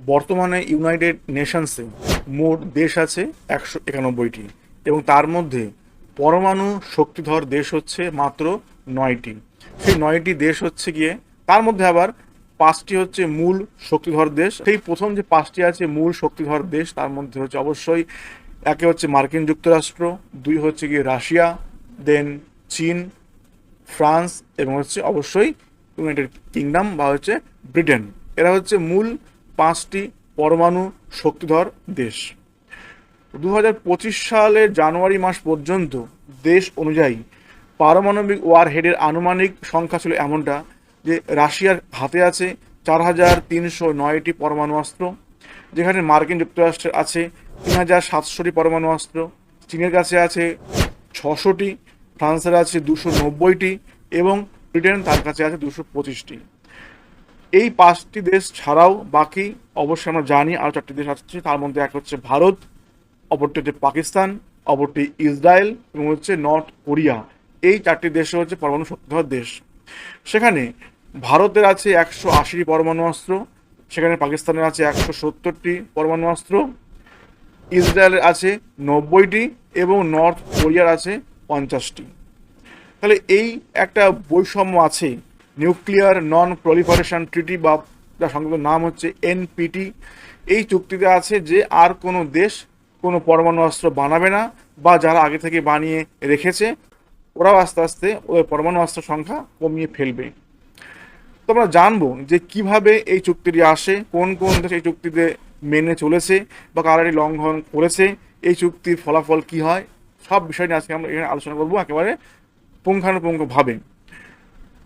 বর্তমানে ইউনাইটেড নেশনসে মোট দেশ আছে একশো একানব্বইটি এবং তার মধ্যে পরমাণু শক্তিধর দেশ হচ্ছে মাত্র নয়টি। সেই নয়টি দেশ হচ্ছে গিয়ে তার মধ্যে আবার পাঁচটি হচ্ছে মূল শক্তিধর দেশ। সেই প্রথম যে পাঁচটি আছে মূল শক্তিধর দেশ, তার মধ্যে হচ্ছে অবশ্যই একে হচ্ছে মার্কিন যুক্তরাষ্ট্র, দুই হচ্ছে গিয়ে রাশিয়া, দেন চীন, ফ্রান্স এবং হচ্ছে অবশ্যই ইউনাইটেড কিংডম বা হচ্ছে ব্রিটেন। এরা হচ্ছে মূল পাঁচটি পরমাণু শক্তিধর দেশ। দু হাজার পঁচিশ সালের জানুয়ারি মাস পর্যন্ত দেশ অনুযায়ী পারমাণবিক ওয়ারহেডের আনুমানিক সংখ্যা ছিল এমনটা যে রাশিয়ার হাতে আছে চার হাজার তিনশো নয়টি পরমাণু অস্ত্র, যেখানে মার্কিন যুক্তরাষ্ট্রের আছে তিন হাজার সাতশোটি পরমাণু অস্ত্র, চীনের কাছে আছে ছশোটি, ফ্রান্সের আছে দুশো নব্বইটি এবং ব্রিটেন তার কাছে আছে দুশো পঁচিশটি। এই পাঁচটি দেশ ছাড়াও বাকি, অবশ্যই আমরা জানি আরও চারটি দেশ আছে, তার মধ্যে এক হচ্ছে ভারত, অপরটি হচ্ছে পাকিস্তান, অপরটি ইসরায়েল এবং হচ্ছে নর্থ কোরিয়া। এই চারটি দেশ হচ্ছে পরমাণু শক্তিধর দেশ। সেখানে ভারতের আছে একশো আশিটি পরমাণু অস্ত্র, সেখানে পাকিস্তানের আছে একশো সত্তরটি পরমাণু অস্ত্র, ইসরায়েলের আছে নব্বইটি এবং নর্থ কোরিয়ার আছে পঞ্চাশটি। তাহলে এই একটা বৈষম্য আছে নিউক্লিয়ার নন প্রলিফারেশন ট্রিটি বা যার সংক্ষিপ্ত নাম হচ্ছে এনপিটি এই চুক্তিতে আছে যে আর কোনো দেশ কোনো পরমাণু অস্ত্র বানাবে না বা যারা আগে থেকে বানিয়ে রেখেছে, ওরাও আস্তে আস্তে ওদের পরমাণু অস্ত্র সংখ্যা কমিয়ে ফেলবে। তো আমরা জানব যে কীভাবে এই চুক্তিটি আসে, কোন কোন দেশ এই চুক্তিতে মেনে চলেছে বা কারারি লঙ্ঘন করেছে, এই চুক্তির ফলাফল কি হয়, সব বিষয় নিয়ে আজকে আমরা এখানে আলোচনা করব একেবারে পুঙ্খানুপুঙ্খভাবে।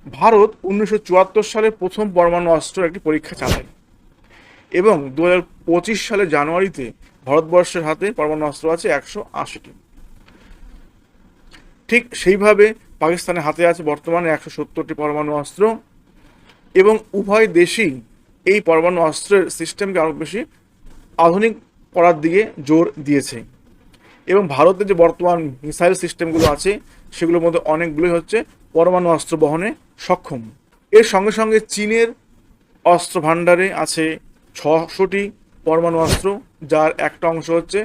ভারত উনিশশো চুয়াত্তর সালে প্রথম পরমাণু অস্ত্র একটি পরীক্ষা চালায় এবং দু হাজার পঁচিশ সালে জানুয়ারিতে ভারতবর্ষের হাতে পরমাণু অস্ত্র আছে একশো আশিটি। ঠিক সেইভাবে পাকিস্তানের হাতে আছে বর্তমানে একশো সত্তরটি পরমাণু অস্ত্র এবং উভয় দেশই এই পরমাণু অস্ত্রের সিস্টেমকে আরও বেশি আধুনিক করার দিকে জোর দিয়েছে। এবং ভারতের যে বর্তমান মিসাইল সিস্টেমগুলো আছে, সেগুলোর মধ্যে অনেকগুলোই হচ্ছে পরমাণু অস্ত্র বহনে সক্ষম। এর সঙ্গে সঙ্গে চীনের অস্ত্র ভাণ্ডারে আছে ছশোটি পরমাণু অস্ত্র, যার একটা অংশ হচ্ছে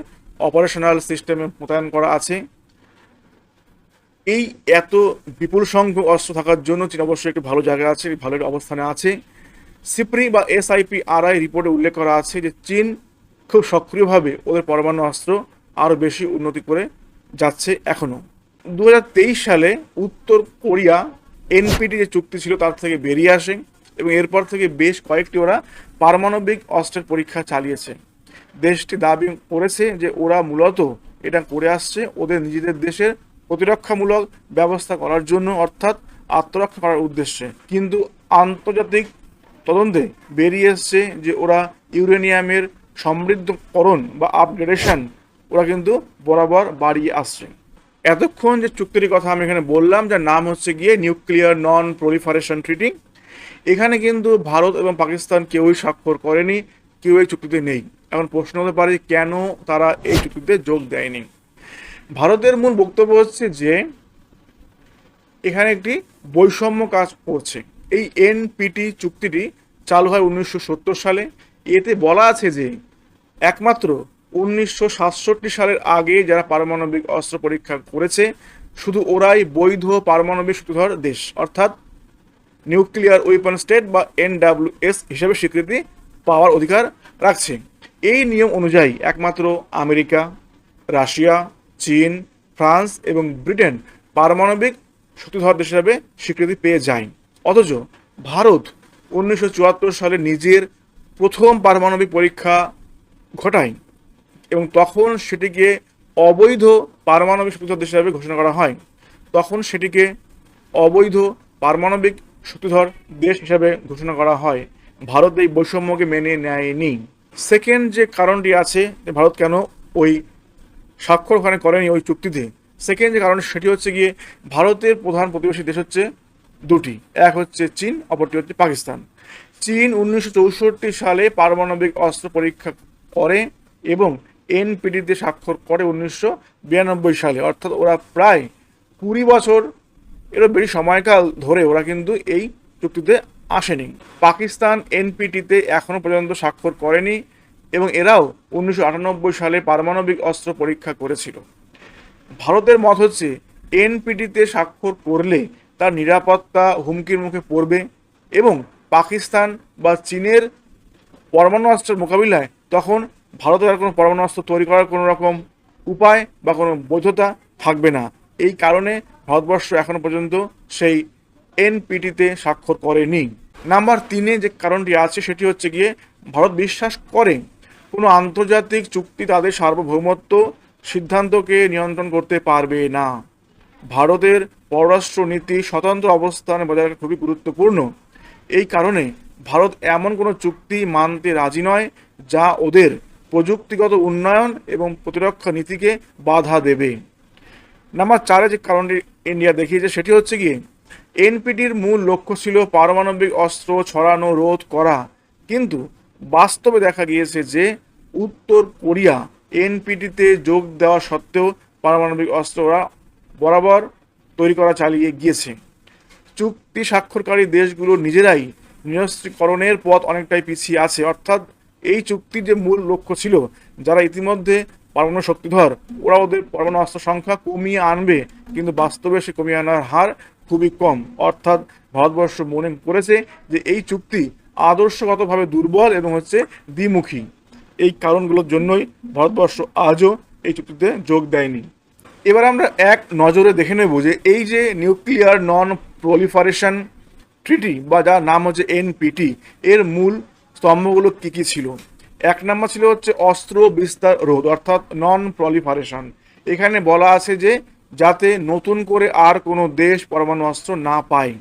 অপারেশনাল সিস্টেমে মোতায়েন করা আছে। এই এত বিপুল সংখ্যক অস্ত্র থাকার জন্য চীন অবশ্যই একটি ভালো জায়গায় আছে ভালো অবস্থানে আছে। সিপ্রি বা এসআইপি আরআই রিপোর্টে উল্লেখ করা আছে যে চীন খুব সক্রিয়ভাবে ওদের পরমাণু অস্ত্র আরও বেশি উন্নতি করে যাচ্ছে এখনও। দু হাজার তেইশ সালে উত্তর কোরিয়া এনপিটি যে চুক্তি ছিল তার থেকে বেরিয়ে আসে এবং এরপর থেকে বেশ কয়েকটি ওরা পারমাণবিক অস্ত্রের পরীক্ষা চালিয়েছে। দেশটি দাবি করেছে যে ওরা মূলত এটা করে আসছে ওদের নিজেদের দেশের প্রতিরক্ষামূলক ব্যবস্থা করার জন্য অর্থাৎ আত্মরক্ষা করার উদ্দেশ্যে। কিন্তু আন্তর্জাতিক তদন্তে বেরিয়ে এসছে যে ওরা ইউরেনিয়ামের সমৃদ্ধকরণ বা আপগ্রেডেশন ওরা কিন্তু বরাবর বাড়িয়ে আসছে। এতক্ষণ যে চুক্তির কথা আমি এখানে বললাম, যার নাম হচ্ছে গিয়ে নিউক্লিয়ার নন প্রলিফারেশন ট্রিটিং এখানে কিন্তু ভারত এবং পাকিস্তান কেউই স্বাক্ষর করেনি, কেউ এই চুক্তিতে নেই। এখন প্রশ্ন হতে পারে, কেন তারা এই চুক্তিতে যোগ দেয়নি? ভারতের মূল বক্তব্য হচ্ছে যে, এখানে একটি বৈষম্য কাজ করছে। এই এনপিটি চুক্তিটি চালু হয় উনিশশো সত্তর সালে। এতে বলা আছে যে, একমাত্র উনিশশো সাতষট্টি সালের আগে যারা পারমাণবিক অস্ত্র পরীক্ষা করেছে, শুধু ওরাই বৈধ পারমাণবিক শক্তিধর দেশ। অর্থাৎ নিউক্লিয়ার ওয়েপন স্টেট বা এনডাব্লিউএস হিসেবে স্বীকৃতি পাওয়ার অধিকার রাখছে। এই নিয়ম অনুযায়ী একমাত্র আমেরিকা, রাশিয়া, চীন, ফ্রান্স এবং ব্রিটেন পারমাণবিক শক্তিধর দেশ হিসাবে স্বীকৃতি পেয়ে যায়। অথচ ভারত উনিশশো চুয়াত্তর সালে নিজের প্রথম পারমাণবিক পরীক্ষা ঘটায়। এবং তখন সেটিকে অবৈধ পারমাণবিক শক্তিধর দেশ হিসাবে ঘোষণা করা হয়। তখন সেটিকে অবৈধ পারমাণবিক শক্তিধর দেশ হিসাবে ঘোষণা করা হয়। ভারত এই বৈষম্যকে মেনে নেয়নি। সেকেন্ড যে কারণটি আছে ভারত কেন ওই স্বাক্ষর ওখানে করেনি ওই চুক্তিতে? সেকেন্ড যে কারণ সেটি হচ্ছে গিয়ে ভারতের প্রধান প্রতিবেশী দেশ হচ্ছে দুটি। এক হচ্ছে চীন, অপরটি হচ্ছে পাকিস্তান। চীন উনিশশো চৌষট্টি সালে পারমাণবিক অস্ত্র পরীক্ষা করে এবং এনপিডিতে স্বাক্ষর করে উনিশশো বিরানব্বই সালে। অর্থাৎ ওরা প্রায় কুড়ি বছর এরও বেশি সময়কাল ধরে ওরা কিন্তু এই চুক্তিতে আসেনি। পাকিস্তান এনপিটিতে এখনও পর্যন্ত স্বাক্ষর করেনি এবং এরাও উনিশশো আটানব্বই সালে পারমাণবিক অস্ত্র পরীক্ষা করেছিল। ভারতের মত হচ্ছে এনপিটিতে স্বাক্ষর করলে তার নিরাপত্তা হুমকির মুখে পড়বে এবং পাকিস্তান বা চীনের পরমাণু অস্ত্রের মোকাবিলায় তখন ভারতের আর কোনো পরমাণু অস্ত্র তৈরি করার কোনো রকম উপায় বা কোনো বৈধতা থাকবে না। এই কারণে ভারতবর্ষ এখনও পর্যন্ত সেই এনপিটিতে স্বাক্ষর করেনি। নাম্বার তিনে যে কারণটি আছে, সেটি হচ্ছে গিয়ে ভারত বিশ্বাস করে কোনো আন্তর্জাতিক চুক্তি তাদের সার্বভৌমত্ব সিদ্ধান্তকে নিয়ন্ত্রণ করতে পারবে না। ভারতের পররাষ্ট্র নীতি স্বতন্ত্র অবস্থানে বজায় রাখা খুবই গুরুত্বপূর্ণ। এই কারণে ভারত এমন কোনো চুক্তি মানতে রাজি নয় যা ওদের প্রযুক্তিগত উন্নয়ন এবং প্রতিরক্ষা নীতিকে বাধা দেবে। নাম্বার চারে যে কারণটি ইন্ডিয়া দেখিয়েছে, সেটি হচ্ছে গিয়ে এনপিটির মূল লক্ষ্য ছিল পারমাণবিক অস্ত্র ছড়ানো, রোধ করা। কিন্তু বাস্তবে দেখা গিয়েছে যে উত্তর কোরিয়া এনপিটিতে যোগ দেওয়া সত্ত্বেও পারমাণবিক অস্ত্র ওরা বরাবর তৈরি করা চালিয়ে গিয়েছে। চুক্তি স্বাক্ষরকারী দেশগুলো নিজেরাই নিরস্ত্রীকরণের পথ অনেকটাই পিছিয়ে আছে। অর্থাৎ এই চুক্তির যে মূল লক্ষ্য ছিল, যারা ইতিমধ্যে পরমাণু শক্তিধর ওরা ওদের পরমাণু অস্ত্র সংখ্যা কমিয়ে আনবে, কিন্তু বাস্তবে সে কমিয়ে আনার হার খুবই কম। অর্থাৎ ভারতবর্ষ মনে করেছে যে এই চুক্তি আদর্শগতভাবে দুর্বল এবং হচ্ছে দ্বিমুখী। এই কারণগুলোর জন্যই ভারতবর্ষ আজও এই চুক্তিতে যোগ দেয়নি। এবার আমরা এক নজরে দেখে নেব যে এই যে নিউক্লিয়ার নন প্রলিফারেশন ট্রিটি বা যার নাম হচ্ছে এনপিটি, এর মূল স্তম্ভগুলো কী কী ছিল? এক নম্বর ছিল হচ্ছে অস্ত্র, বিস্তার, রোধ, অর্থাৎ নন প্রলিফারেশন এখানে বলা আছে যে যাতে নতুন করে আর কোনো দেশ পরমাণু অস্ত্র না পায়।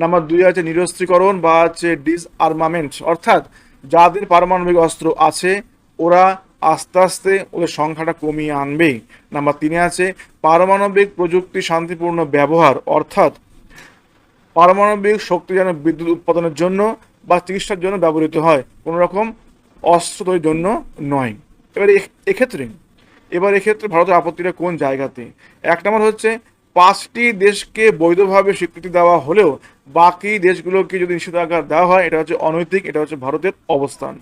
নাম্বার দুই আছে নিরস্ত্রীকরণ বা হচ্ছে ডিসআর্মামেন্ট অর্থাৎ যাদের পারমাণবিক অস্ত্র আছে, ওরা আস্তে আস্তে ওদের সংখ্যাটা কমিয়ে আনবে। নাম্বার তিনে আছে পারমাণবিক প্রযুক্তি শান্তিপূর্ণ ব্যবহার, অর্থাৎ পারমাণবিক শক্তি যেন বিদ্যুৎ উৎপাদনের জন্য বা চিকিৎসার জন্য ব্যবহৃত হয়। কোনো রকম অস্ত্র তৈরির জন্য নয়। এবার এক্ষেত্রে এবার এক্ষেত্রে ভারতের আপত্তিটা কোন জায়গাতে? এক নম্বর হচ্ছে, পাঁচটি দেশকে বৈধভাবে স্বীকৃতি দেওয়া হলেও বাকি দেশগুলোকে যদি নিষেধাজ্ঞা দেওয়া হয়, এটা হচ্ছে অনৈতিক, এটা হচ্ছে ভারতের অবস্থান।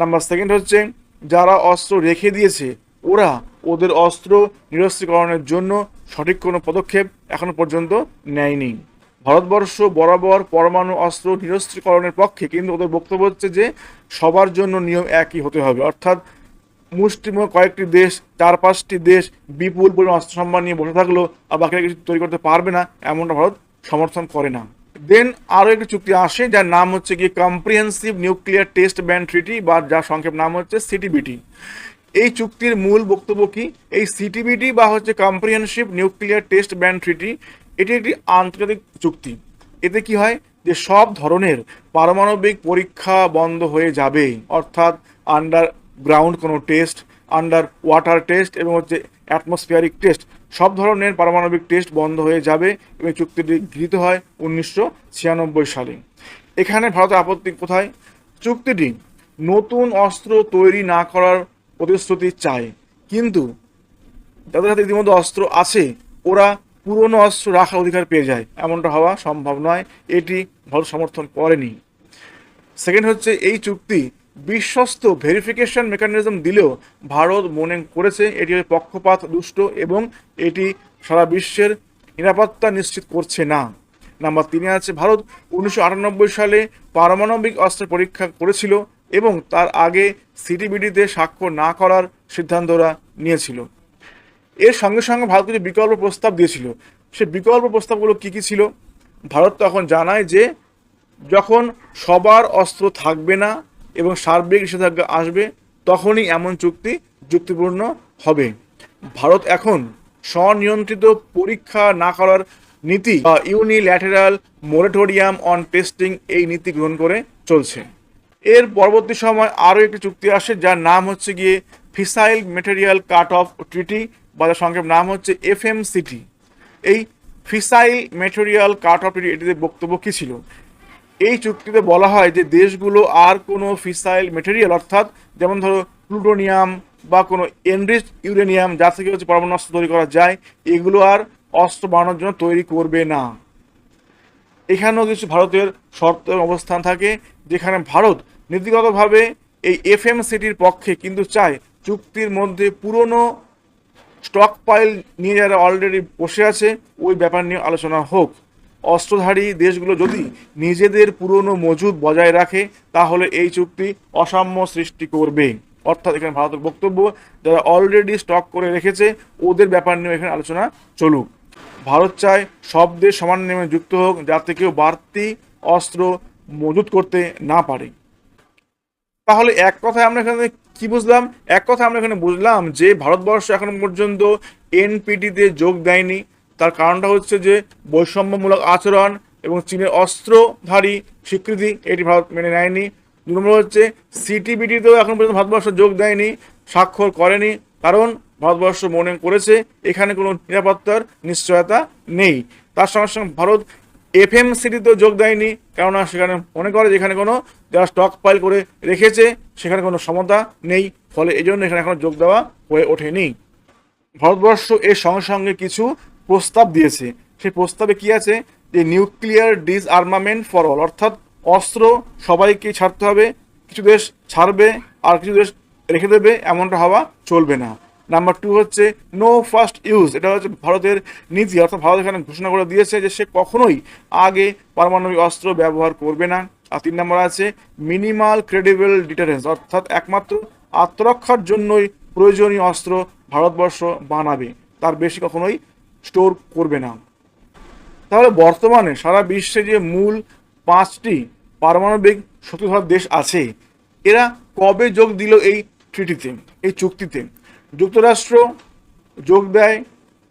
নাম্বার সেকেন্ড হচ্ছে, যারা অস্ত্র রেখে দিয়েছে, ওরা ওদের অস্ত্র নিরস্ত্রীকরণের জন্য সঠিক কোনো পদক্ষেপ এখনও পর্যন্ত নেয়নি। ভারতবর্ষ বরাবর পরমাণু অস্ত্র নিরস্ত্রীকরণের পক্ষে, কিন্তু ওদের বক্তব্য হচ্ছে যে সবার জন্য নিয়ম একই হতে হবে। অর্থাৎ মুষ্টিমেয় কয়েকটি দেশ, চার পাঁচটি দেশ বিপুল পরিমাণ অস্ত্র সম্মান নিয়ে বসে থাকল আর বাকিরা কিছু তৈরি করতে পারবে না, এমনটা ভারত সমর্থন করে না। দেন আরও একটি চুক্তি আসে, যার নাম হচ্ছে গিয়ে comprehensive nuclear test ban treaty বা যার সংক্ষেপ নাম হচ্ছে সিটিবিটি এই চুক্তির মূল বক্তব্য কি? এই সিটিবিটি বা হচ্ছে comprehensive nuclear test ban treaty এটি একটি আন্তর্জাতিক চুক্তি। এতে কি হয় যে সব ধরনের পারমাণবিক পরীক্ষা বন্ধ হয়ে যাবে অর্থাৎ আন্ডার গ্রাউন্ড কোনো টেস্ট আন্ডার ওয়াটার টেস্ট এবং হচ্ছে অ্যাটমসফিয়ারিক টেস্ট সব ধরনের পারমাণবিক টেস্ট বন্ধ হয়ে যাবে এবং চুক্তিটি গৃহীত হয় উনিশশো ছিয়ানব্বই সালে। এখানে ভারতের আপত্তি কোথায়? চুক্তিটি নতুন অস্ত্র তৈরি না করার প্রতিশ্রুতি চায়। কিন্তু যাদের হাতে ইতিমধ্যে অস্ত্র আছে, ওরা পুরনো অস্ত্র রাখার অধিকার পেয়ে যায়। এমনটা হওয়া সম্ভব নয়। এটি ভারত সমর্থন করেনি। সেকেন্ড হচ্ছে, এই চুক্তি বিশ্বস্ত ভেরিফিকেশন মেকানিজম দিলেও ভারত মনে করেছে এটি পক্ষপাত, দুষ্ট এবং এটি সারা বিশ্বের নিরাপত্তা নিশ্চিত করছে না। নাম্বার তিনে আছে, ভারত উনিশশো আটানব্বই সালে পারমাণবিক অস্ত্রের পরীক্ষা করেছিল এবং তার আগে সিটিবিডিতে স্বাক্ষর না করার সিদ্ধান্তরা নিয়েছিল। এর সঙ্গে সঙ্গে ভারত কিছু বিকল্প প্রস্তাব দিয়েছিল। সে বিকল্প প্রস্তাবগুলো কী কী ছিল? ভারত তখন জানায় যে যখন সবার অস্ত্র থাকবে না এবং সার্বিক নিষেধাজ্ঞা আসবে, তখনই এমন চুক্তি যুক্তিপূর্ণ হবে। ভারত এখন স্বনিয়ন্ত্রিত পরীক্ষা না করার নীতি বা ইউনিল্যাটেরাল মোরেটোরিয়াম অন টেস্টিং এই নীতি গ্রহণ করে চলছে। এর পরবর্তী সময় আরও একটি চুক্তি আসে, যার নাম হচ্ছে গিয়ে fissile material cut off treaty. বা সংক্ষেপ নাম হচ্ছে এফ এম সিটি। এই ফিসাইল মেটেরিয়াল কাট অফ এটিতে বক্তব্য কী ছিল? এই চুক্তিতে বলা হয় যে দেশগুলো আর কোনো ফিসাইল মেটেরিয়াল, অর্থাৎ যেমন ধরো প্লুটোনিয়াম বা কোনো এনরিচ ইউরেনিয়াম, যা থেকে হচ্ছে পরমাণু অস্ত্র তৈরি করা যায়, এগুলো আর অস্ত্র বানানোর জন্য তৈরি করবে না। এখানেও কিছু ভারতের শর্ত অবস্থান থাকে, যেখানে ভারত নীতিগতভাবে এই এফএম সিটির পক্ষে কিন্তু চায় চুক্তির মধ্যে পুরনো স্টক পাইল নিয়ে যারা অলরেডি বসে আছে, ওই ব্যাপার নিয়ে আলোচনা হোক। অস্ত্রধারী দেশগুলো যদি নিজেদের পুরনো মজুদ বজায় রাখে, তাহলে এই চুক্তি অসাম্য সৃষ্টি করবে। অর্থাৎ এখানে ভারতের বক্তব্য, যারা অলরেডি স্টক করে রেখেছে, ওদের ব্যাপার নিয়ে এখানে আলোচনা চলুক। ভারত চায় সব দেশ সমান নিয়মে যুক্ত হোক, যাতে কেউ বাড়তি অস্ত্র মজুত করতে না পারে। তাহলে এক কথায় আমরা এখানে কি বুঝলাম? এক কথা আমরা এখানে বুঝলাম যে ভারতবর্ষ এখনও পর্যন্ত এনপিটিতে যোগ দেয়নি। তার কারণটা হচ্ছে যে বৈষম্যমূলক আচরণ এবং চীনের অস্ত্রধারী স্বীকৃতি এটি ভারত মেনে নেয়নি। দু নম্বর হচ্ছে সিটিবিটিতেও এখন পর্যন্ত ভারতবর্ষ যোগ দেয়নি, স্বাক্ষর করেনি। কারণ ভারতবর্ষ মনে করেছে এখানে কোনো নিরাপত্তার নিশ্চয়তা নেই। তার সঙ্গে সঙ্গে ভারত এফএম সিটিতেও যোগ দেয়নি, কেননা সেখানে মনে করে যে এখানে কোনো যারা স্টক পাইল করে রেখেছে, সেখানে কোনো সমতা নেই, ফলে এই জন্য এখানে এখনও যোগ দেওয়া হয়ে ওঠেনি। ভারতবর্ষ এর সঙ্গে সঙ্গে কিছু প্রস্তাব দিয়েছে। সেই প্রস্তাবে কি আছে? যে nuclear disarmament for all অর্থাৎ অস্ত্র সবাইকে ছাড়তে হবে, কিছু দেশ ছাড়বে আর কিছু দেশ রেখে দেবে, এমনটা হওয়া চলবে না। নাম্বার টু হচ্ছে নো ফার্স্ট ইউজ এটা হচ্ছে ভারতের নীতি, অর্থাৎ ভারত এখানে ঘোষণা করে দিয়েছে যে সে কখনোই আগে পারমাণবিক অস্ত্র ব্যবহার করবে না। আর তিন নম্বর আছে মিনিমাল ক্রেডিবল ডিটারেন্স অর্থাৎ একমাত্র আত্মরক্ষার জন্যই প্রয়োজনীয় অস্ত্র ভারতবর্ষ বানাবে। তার বেশি কখনোই স্টোর করবে না। তাহলে বর্তমানে সারা বিশ্বে যে মূল পাঁচটি পারমাণবিক শক্তিধর দেশ আছে, এরা কবে যোগ দিল এই ট্রিটিতে এই চুক্তিতে? যুক্তরাষ্ট্র যোগ দেয়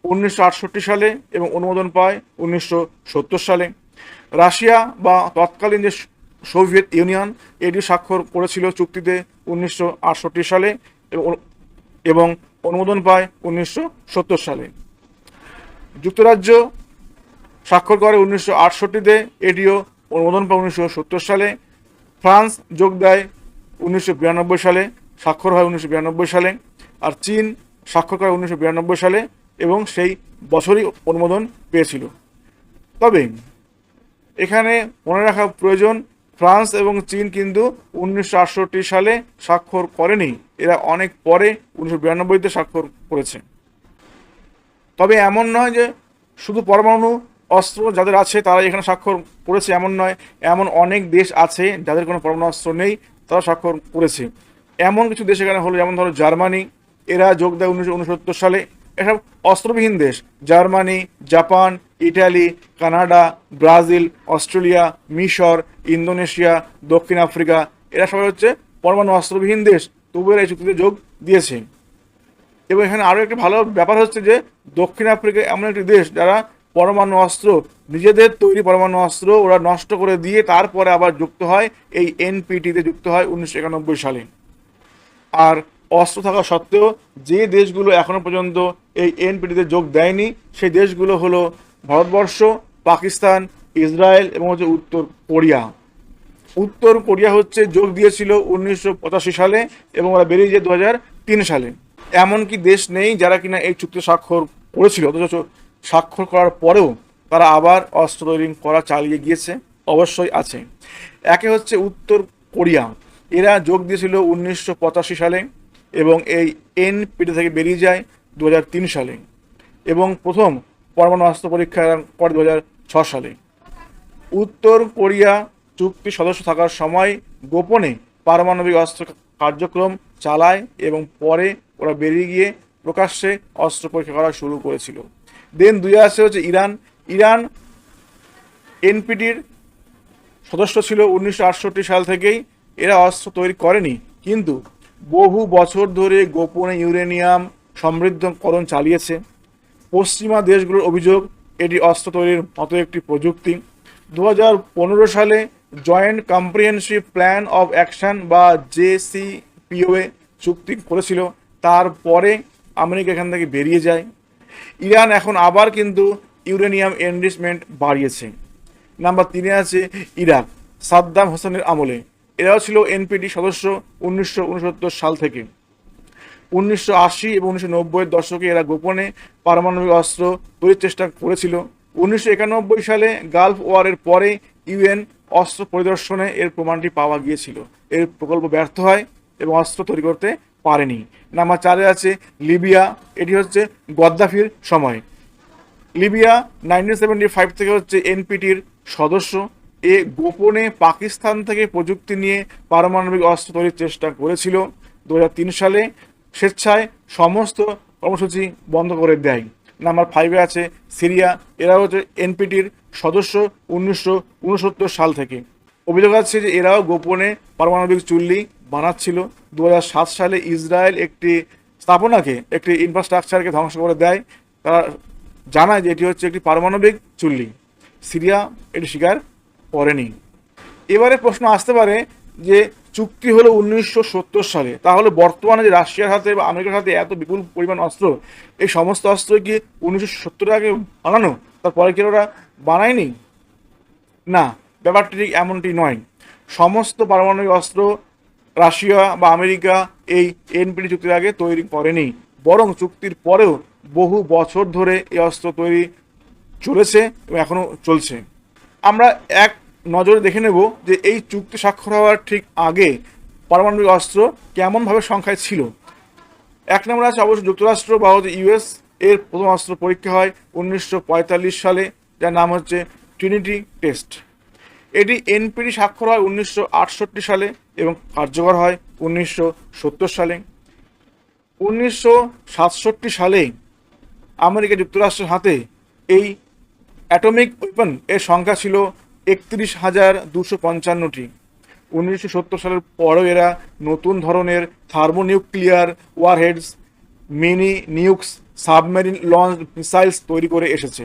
উনিশশো আটষট্টি সালে এবং অনুমোদন পায় উনিশশো সত্তর সালে। রাশিয়া বা তৎকালীন যে সোভিয়েত ইউনিয়ন, এটি স্বাক্ষর করেছিল চুক্তিতে উনিশশো আটষট্টি সালে এবং অনুমোদন পায় উনিশশো সত্তর সালে। যুক্তরাজ্য স্বাক্ষর করে উনিশশো আটষট্টিতে এটিও অনুমোদন পায় উনিশশো সত্তর সালে। ফ্রান্স যোগ দেয় উনিশশো বিরানব্বই সালে, স্বাক্ষর হয় উনিশশো বিরানব্বই সালে। আর চীন স্বাক্ষর করে উনিশশো বিরানব্বই সালে এবং সেই বছরই অনুমোদন পেয়েছিল। তবে এখানে মনে রাখা প্রয়োজন, ফ্রান্স এবং চীন কিন্তু উনিশশো আটষট্টি সালে স্বাক্ষর করেনি, এরা অনেক পরে উনিশশো বিরানব্বইতে স্বাক্ষর করেছে। তবে এমন নয় যে শুধু পরমাণু অস্ত্র যাদের আছে তারা এখানে স্বাক্ষর করেছে, এমন নয়, এমন অনেক দেশ আছে যাদের কোনো পরমাণু অস্ত্র নেই তারা স্বাক্ষর করেছে। এমন কিছু দেশ এখানে হলো, যেমন ধরো জার্মানি এরা যোগ দেয় উনিশশো উনসত্তর সালে। এসব অস্ত্রবিহীন দেশ, Germany, Japan, Italy, Canada, Brazil, Australia, মিশর, ইন্দোনেশিয়া, দক্ষিণ আফ্রিকা। এরা সবাই হচ্ছে পরমাণু অস্ত্রবিহীন দেশ, তবু এরা এই চুক্তিতে যোগ দিয়েছে। এবং এখানে আরও একটি ভালো ব্যাপার হচ্ছে যে, দক্ষিণ আফ্রিকা এমন একটি দেশ যারা পরমাণু অস্ত্র, নিজেদের তৈরি পরমাণু অস্ত্র ওরা নষ্ট করে দিয়ে তারপরে আবার যুক্ত হয়, এই এনপিটিতে যুক্ত হয় উনিশশো একানব্বই সালে। আর অস্ত্র থাকা সত্ত্বেও যে দেশগুলো এখনও পর্যন্ত এই এনপিটিতে যোগ দেয়নি, সেই দেশগুলো হলো ভারতবর্ষ, পাকিস্তান, ইসরায়েল এবং হচ্ছে উত্তর কোরিয়া। উত্তর কোরিয়া হচ্ছে যোগ দিয়েছিল উনিশশো পঁচাশি সালে এবং ওরা বেরিয়ে যায় দু হাজার তিন সালে। এমনকি দেশ নেই যারা কিনা এই চুক্তি স্বাক্ষর করেছিল, অথচ স্বাক্ষর করার পরেও তারা আবার অস্ত্র তৈরি করা চালিয়ে গিয়েছে, অবশ্যই আছে। একে হচ্ছে উত্তর কোরিয়া। এরা যোগ দিয়েছিল উনিশশো পঁচাশি সালে। এবং এই এন এনপিটি থেকে বেরিয়ে যায় দু হাজার তিন সালে এবং প্রথম পরমাণু অস্ত্র পরীক্ষা করে দু সালে। উত্তর কোরিয়া চুক্তি সদস্য থাকার সময় গোপনে পারমাণবিক অস্ত্র কার্যক্রম চালায় এবং পরে ওরা বেরিয়ে গিয়ে প্রকাশ্যে অস্ত্র পরীক্ষা করা শুরু করেছিল। দেন দুই আসে হচ্ছে ইরান। ইরান এনপিটির সদস্য ছিল উনিশশো আটষট্টি সাল থেকেই। এরা অস্ত্র তৈরি করেনি। কিন্তু বহু বছর ধরে গোপনে ইউরেনিয়াম সমৃদ্ধকরণ চালিয়েছে। পশ্চিমা দেশগুলোর অভিযোগ, এটি অস্ত্র তৈরির মতো একটি প্রযুক্তি। দু সালে joint comprehensive plan of action বা জেসিপিওএ চুক্তি করেছিল। তারপরে আমেরিকা এখান থেকে বেরিয়ে যায়। ইরান এখন আবার কিন্তু ইউরেনিয়াম এনরিচমেন্ট বাড়িয়েছে। নাম্বার তিনে আছে ইরাক। সাদ্দাম হোসেনের আমলে এরাও ছিল এনপিটি সদস্য উনিশশো উনসত্তর সাল থেকে। উনিশশো আশি এবং উনিশশো নব্বইয়ের দশকে এরা গোপনে পারমাণবিক অস্ত্র তৈরির চেষ্টা করেছিল। উনিশশো একানব্বই সালে গালফ ওয়ারের পরে ইউএন অস্ত্র পরিদর্শনে এর প্রমাণটি পাওয়া গিয়েছিল। এর প্রকল্প ব্যর্থ হয় এবং অস্ত্র তৈরি করতে পারেনি। নাম্বার চারে আছে লিবিয়া। এটি হচ্ছে গদ্দাফির সময়। লিবিয়া নাইনটিন সেভেন্টি ফাইভ থেকে হচ্ছে এনপিটির সদস্য। এ গোপনে পাকিস্তান থেকে প্রযুক্তি নিয়ে পারমাণবিক অস্ত্র তৈরির চেষ্টা করেছিল। দু হাজার তিন সালে স্বেচ্ছায় সমস্ত কর্মসূচি বন্ধ করে দেয়। নাম্বার ফাইভে আছে সিরিয়া। এরা হচ্ছে এনপিটির সদস্য উনিশশো উনসত্তর সাল থেকে। অভিযোগ আছে যে এরাও গোপনে পারমাণবিক চুল্লি বানাচ্ছিল। দু হাজার সাত সালে ইসরায়েল একটি স্থাপনাকে, একটি ইনফ্রাস্ট্রাকচারকে ধ্বংস করে দেয়। তারা জানায় যে এটি হচ্ছে একটি পারমাণবিক চুল্লি। সিরিয়া এটি স্বীকার করেনি এবারে প্রশ্ন আসতে পারে যে চুক্তি হলো উনিশশো সত্তর সালে। তাহলে বর্তমানে যে রাশিয়ার হাতে বা আমেরিকার হাতে এত বিপুল পরিমাণ অস্ত্র, এই সমস্ত অস্ত্র কি উনিশশো সত্তর আগে বানানো? তারপরে কি ওরা বানায়নি? না, ব্যাপারটি ঠিক এমনটি নয়। সমস্ত পারমাণবিক অস্ত্র রাশিয়া বা আমেরিকা এই এনপিটি চুক্তির আগে তৈরি করেনি। বরং চুক্তির পরেও বহু বছর ধরে এই অস্ত্র তৈরি চলেছে এবং এখনও চলছে। আমরা এক নজরে দেখে নেব যে এই চুক্তি স্বাক্ষর হওয়ার ঠিক আগে পারমাণবিক অস্ত্র কেমনভাবে সংখ্যায় ছিল। এক নম্বর আছে অবশ্য যুক্তরাষ্ট্র বা হচ্ছে ইউএস। এর প্রথম অস্ত্র পরীক্ষা হয় উনিশশো পঁয়তাল্লিশ সালে, যার নাম হচ্ছে ট্রিনিটি টেস্ট এটি এনপিডি স্বাক্ষর হয় উনিশশো আটষট্টি সালে এবং কার্যকর হয় উনিশশো সত্তর সালে। উনিশশো সাতষট্টি সালে আমেরিকা যুক্তরাষ্ট্রের হাতে এই অ্যাটমিক ওয়েপন এর সংখ্যা ছিল একত্রিশ হাজার দুশো পঞ্চান্নটি। উনিশশো সত্তর সালের পরেও এরা নতুন ধরনের thermonuclear warheads, mini nukes, submarine launch missiles তৈরি করে এসেছে।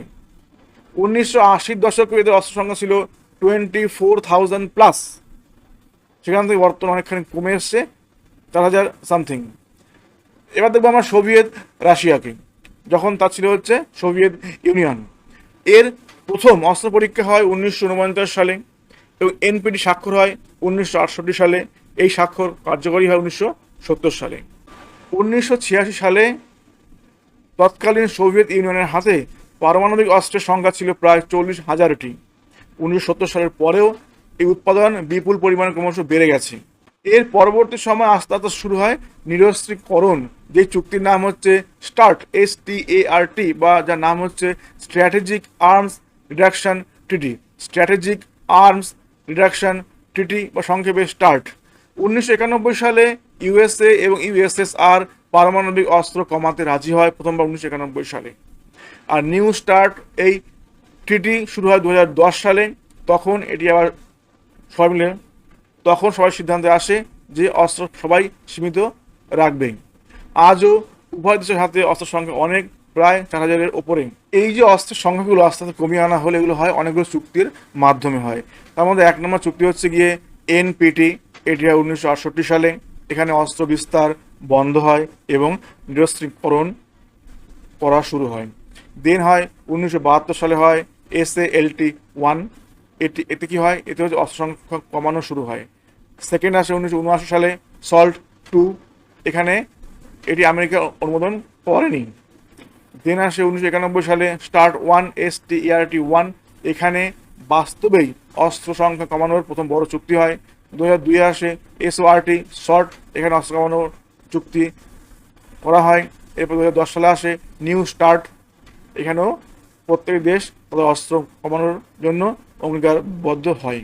উনিশশো আশির দশকে এদের অস্ত্র সংখ্যা ছিল টোয়েন্টি ফোর থাউজেন্ড প্লাস। সেখান থেকে বর্তমানে অনেকখানি কমে এসছে, চার হাজার সামথিং। এবার দেখব আমরা সোভিয়েত রাশিয়াকে, যখন তা ছিল হচ্ছে সোভিয়েত ইউনিয়ন। এর প্রথম অস্ত্র পরীক্ষা হয় উনিশশো উনপঞ্চাশ সালে এবং এনপিটি স্বাক্ষর হয় উনিশশো আটষট্টি সালে। এই স্বাক্ষর কার্যকরী হয় উনিশশো সত্তর সালে। উনিশশো ছিয়াশি সালে তৎকালীন সোভিয়েত ইউনিয়নের হাতে পারমাণবিক অস্ত্রের সংখ্যা ছিল প্রায় চল্লিশ হাজারটি। উনিশশো সত্তর সালের পরেও এই উৎপাদন বিপুল পরিমাণে ক্রমশ বেড়ে গেছে। এর পরবর্তী সময় আস্তে আস্তে শুরু হয় নিরস্ত্রীকরণ, যে চুক্তির নাম হচ্ছে স্টার্ট এস টি এ আর টি বা যার নাম হচ্ছে strategic arms reduction treaty strategic arms reduction treaty বা সংক্ষেপে স্টার্ট উনিশশো একানব্বই সালে ইউএসএ এবং ইউএসএসআর পারমাণবিক অস্ত্র কমাতে রাজি হয় প্রথমবার উনিশশো একানব্বই সালে। আর নিউ স্টার্ট এই ট্রিটি শুরু হয় দু হাজার দশ সালে। তখন এটি আবার সবাই মিলে, তখন সবাই সিদ্ধান্তে আসে যে অস্ত্র সবাই সীমিত রাখবে আজও উভয় দেশের হাতে অস্ত্রের সংখ্যা অনেক। প্রায় চার হাজারের ওপরে। এই যে অস্ত্রের সংখ্যাগুলো আস্তে আস্তে কমিয়ে আনা হলে এগুলো হয়, অনেকগুলো চুক্তির মাধ্যমে হয়। তার মধ্যে এক নম্বর চুক্তি হচ্ছে গিয়ে এনপিটি এটি হয় উনিশশো আটষট্টি সালে। এখানে অস্ত্র বিস্তার বন্ধ হয় এবং নিরস্ত্রীকরণ করা শুরু হয়। দেন হয় উনিশশো বাহাত্তর সালে হয় এস এল টি ওয়ান এটি, এতে কি হয়? এতে হচ্ছে অস্ত্র সংখ্যা কমানো শুরু হয়। সেকেন্ড আসে উনিশশো উনআশি সালে সল্ট টু এখানে এটি আমেরিকা অনুমোদন করেনি। দেন আসে উনিশশো একানব্বই সালে start one S T T one. এখানে বাস্তবেই অস্ত্র সংখ্যা কমানোর প্রথম বড় চুক্তি হয়। দু হাজার দুই আসে এসওআরটি শর্ট এখানে অস্ত্র কমানোর চুক্তি করা হয়। এরপর দু হাজার দশ সালে আসে নিউ স্টার্ট। এখানেও প্রত্যেক দেশ তাদের অস্ত্র কমানোর জন্য অঙ্গীকারবদ্ধ হয়।